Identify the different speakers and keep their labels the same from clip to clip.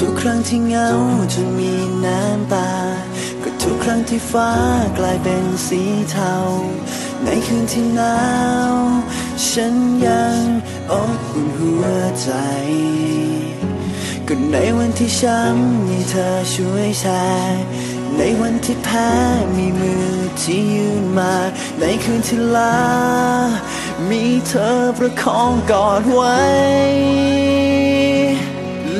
Speaker 1: ทุกครั้งที่เหงาจนมีน้ำตา ก็ทุกครั้งที่ฟ้ากลายเป็นสีเทา ในคืนที่หนาว ฉันยังอบอุ่นหัวใจ ก็ในวันที่ช้ำมีเธอช่วยแชร์ในวันที่แพ้มีมือที่ยืนมา ในคืนที่ลา มีเธอประคองกอดไว้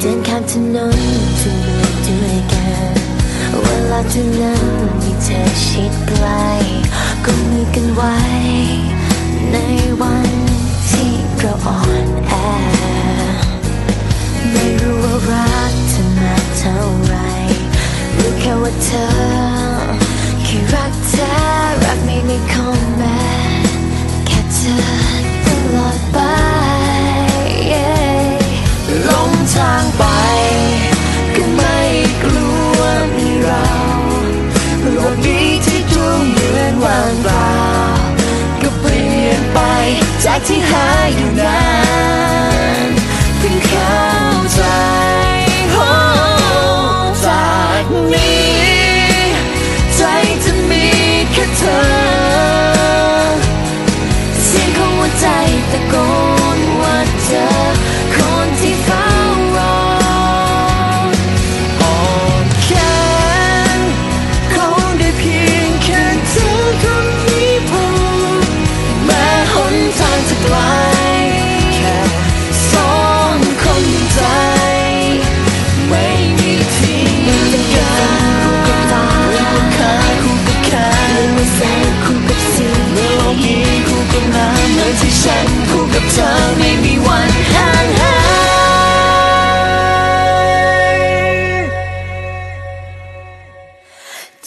Speaker 2: เดินข้ามถนนทุกเมื่อด้วยกันเวลาที่นั้นมีเธอชิดใกล้ก็มีกันไว้ ในวันที่เราอ่อนแอไม่รู้ว่ารักเธอมาเท่าไรรู้แค่ว่าเธอ
Speaker 1: ที่หายอยู่นาน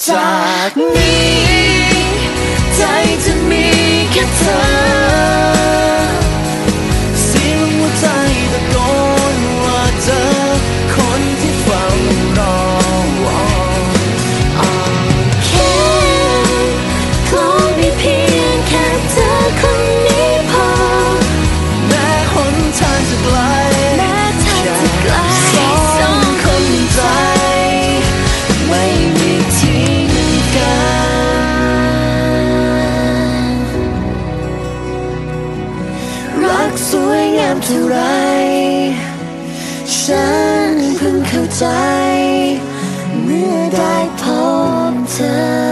Speaker 1: จากนี้ ใจจะมีแค่เธอ ท่าไร ฉันเพิ่งเข้าใจ เมื่อได้พบเธอ